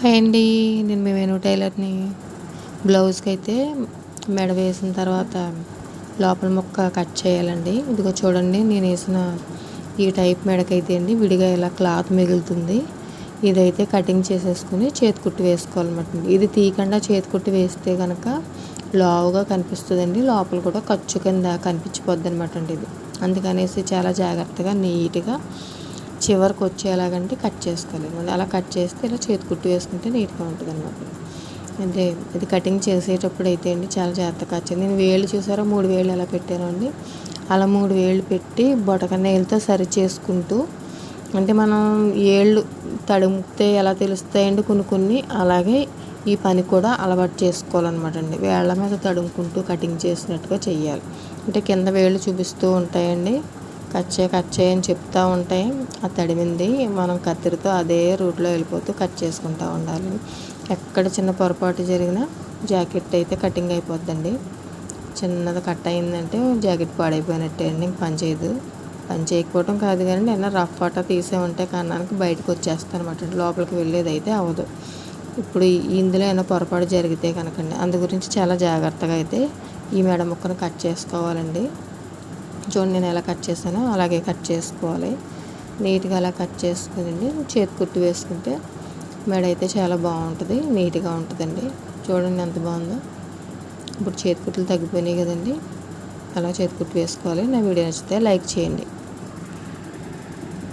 Hi అండి నేను మీ వేణు టైలర్ని బ్లౌజ్కి అయితే మెడ వేసిన తర్వాత లోపల ముక్క కట్ చేయాలండి. ఇదిగో చూడండి నేను వేసిన ఈ టైప్ మెడకైతే అండి విడిగా ఇలా క్లాత్ మిగులుతుంది. ఇదైతే కటింగ్ చేసేసుకుని చేతి కుట్టు వేసుకోవాలన్నమాట ఇది తీయకుండా చేతికుట్టి వేస్తే కనుక లావుగా కనిపిస్తుందండి. లోపల కూడా ఖర్చు కింద కనిపించిపోద్ది అనమాట అండి ఇది. అందుకనేసి చాలా జాగ్రత్తగా నీట్గా చివరికి వచ్చేలాగంటే కట్ చేసుకోవాలి మళ్ళీ అలా కట్ చేస్తే ఇలా చేతి కుట్టు వేసుకుంటే నీట్గా ఉంటుంది అనమాట అంటే ఇది కటింగ్ చేసేటప్పుడు అయితే అండి చాలా జాగ్రత్తగా వచ్చింది నేను వేళ్ళు చూసారా? మూడు వేళ్ళు ఎలా పెట్టాను అండి. అలా మూడు వేళ్ళు పెట్టి బొటక నేలతో సరి చేసుకుంటూ అంటే మనం ఏళ్ళు తడిమితే ఎలా తెలుస్తాయండి? కొన్ని కొన్ని అలాగే ఈ పని కూడా అలవాటు చేసుకోవాలన్నమాట అండి. వేళ్ళ మీద తడుముకుంటూ కటింగ్ చేసినట్టుగా చేయాలి అంటే కింద వేళ్ళు చూపిస్తూ ఉంటాయండి. కట్ చేయి కట్ చేయి అని చెప్తూ ఉంటాయి ఆ తడిమింది మనం కత్తిరితో అదే రూట్లో వెళ్ళిపోతూ కట్ చేసుకుంటూ ఉండాలి. ఎక్కడ చిన్న పొరపాటు జరిగినా జాకెట్ అయితే కటింగ్ అయిపోద్దండి. చిన్నది కట్ అయిందంటే జాకెట్ పాడైపోయినట్టే అండి. ఇంక పని చేయదు. పని చేయకపోవటం కాదు కానీ నేను రఫ్ ఫోటో తీసే ఉంటే కన్నానికి బయటకు వచ్చేస్తాను అనమాట లోపలికి వెళ్ళేది అయితే అవ్వదు. ఇప్పుడు ఇందులో ఏమైనా పొరపాటు జరిగితే కనుకండి. అందు గురించి చాలా జాగ్రత్తగా అయితే ఈ మెడ ముక్కను కట్ చేసుకోవాలండి. చూడండి నేను ఎలా కట్ చేశానో అలాగే కట్ చేసుకోవాలి. నీట్గా అలా కట్ చేసుకుని చేతి కుట్టు వేసుకుంటే మెడ అయితే చాలా బాగుంటుంది నీట్గా ఉంటుందండి. చూడండి ఎంత బాగుందో. ఇప్పుడు చేతి కుట్లు తగ్గిపోయినాయి కదండి. అలా చేతి కుట్టు వేసుకోవాలి. నా వీడియో నచ్చితే లైక్ చేయండి.